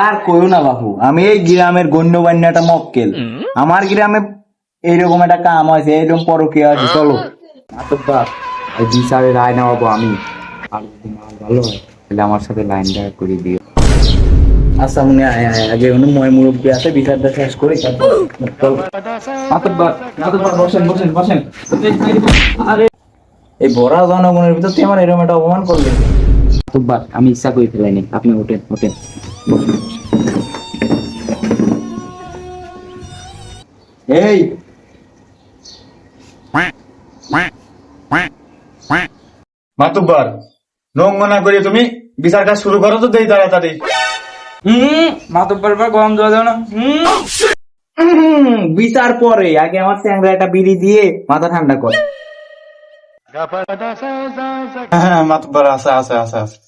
আর কইও না বাপু আমি এই গ্রামের গণ্যমান্য একটা মক্কেল আমার গ্রামে এইরকম একটা কাম আছে এইরকম পরকীয়া আছে চলো। মাতব্বার এই বিচারে রায় নেওয়াবো আমি। আর যদি মাল ভালো হয় তাহলে আমার সাথে লাইন দেখা করে দিও। আচ্ছা মনে আয় আয় আগে উনি ময় মুরব্বী আছে বিচারটা শেষ করে বসেন বসেন বসেন। আরে এই বড়া জনগণের ভিতর তুই আমার এরকম একটা অপমান করলি। মাতব্বার আমি ইচ্ছা করে ফেলাইনি আপনি ওঠেন ওঠেন। এই! মাতুব্বার নোংমনা করে তুমি বিচার কাজ শুরু করো তো দেই তাড়াতাড়ি। হুম মাতব্বার বা গরম দেওয়া যাবে না। হুম। বিচার পরে আগে আমার চ্যাংরা একটা বিড়ি দিয়ে মাথা ঠান্ডা কর। হ্যাঁ মাতুব্বার আছে আছে আছে আছে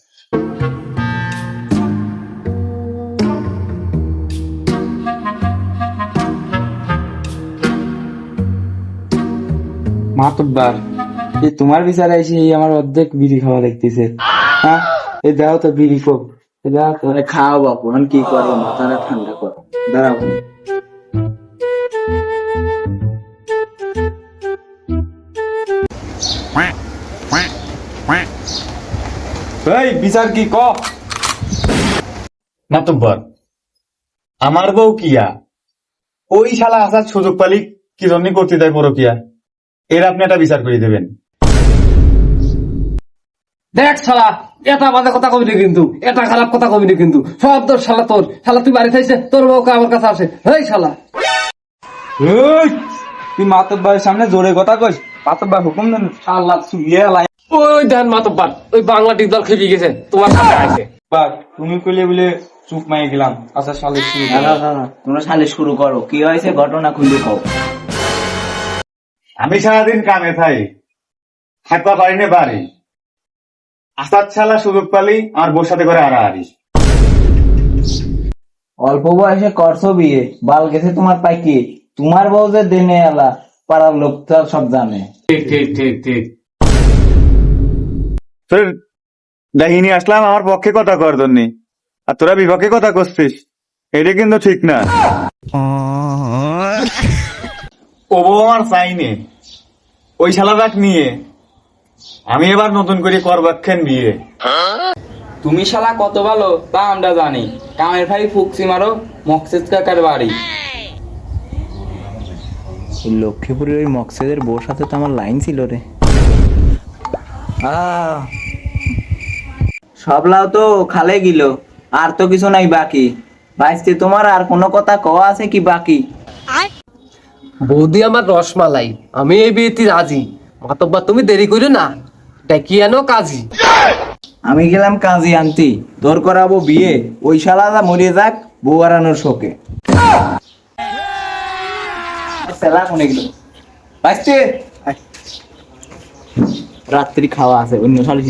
মাতব্বার এই তোমার বিচারে এসে এই আমার অর্ধেক বিড়ি খাওয়া দেখতেছে। হ্যাঁ? এই দাও তো বিড়ি কো এই দাও তো। খাও বাপু আমি কি করব? মাথাটা ঠান্ডা কর। দাঁড়াও। এই বিচার কি ক? মাতুব্বার আমার বউ কিয়া? ওই শালা আসার সুযোগ পালি কি জন্য করতে দেয় পরকিয়া? এর আপনি একটা বিচার করে দেবেন। দেখ শালা এটা বাজে কথা কবি কিন্তু এটা খারাপ কথা কবি কিন্তু। সব তোর শালা তোর। শালা তুই বাড়ি থাকছে তোর বউকে আমার কাছে আসে। হেই শালা। এই তুই মাতব্বারের সামনে জোরে কথা কইস। মাতব্বার হুকুম দেন। শালা লাই ওই দেন মাতব্বার ওই বাংলা টিকদল খেপে গেছে তোমার বাস তুমি কইলে বলে চুপ মাই গেলাম। আচ্ছা শালে শুরু না, না, না, তোমরা শুরু করো। কি হয়েছে ঘটনা খুলে খাও আমি সারাদিন কামে থাই হাঁটতে পারি না বাড়ি। আসার শালা সুযোগ পালি আমার বউর সাথে করে আড়াআড়ি। অল্প বয়সে করছ বিয়ে বাল গেছে তোমার পাইকি। তোমার বউ যে দেনে এলা পাড়ার লোক তো সব জানে। ঠিক ঠিক ঠিক ঠিক। তোর ডাহিনী আসলাম আমার পক্ষে কথা কর জন্যে। আর তোরা বিপক্ষে কথা করছিস এটা কিন্তু ঠিক না। ও বউ আমার চাইনে ওই শালাটাক নিয়ে আমি এবার নতুন করে করবাক্ষেন বিয়ে। তুমি শালা কত ভালো তা আমরা জানি। কামের ভাই ফুকসি মারো মকসেদ কাকার বাড়ি। লক্ষ্মীপুরের ওই মকসেদের বউর সাথে তো আমার লাইন ছিল রে। সবলাও তো খালে গিল আর তো কিছু নাই বাকি। ভাইস্তে তোমার আর কোনো কথা কওয়া আছে কি বাকি? বৌদি আমার রসমালাই, আমি এই বিয়েতে রাজি। মাতব্বার তুমি দেরি করো না, ডেকি আনো কাজী। আমি গেলাম কাজী আনতি তোর করাবো বিয়ে, ওই শালাদা মরিয়ে যাক, বউ হারানোর শোকে। রাত্রি খাওয়া আছে, অন্য শালি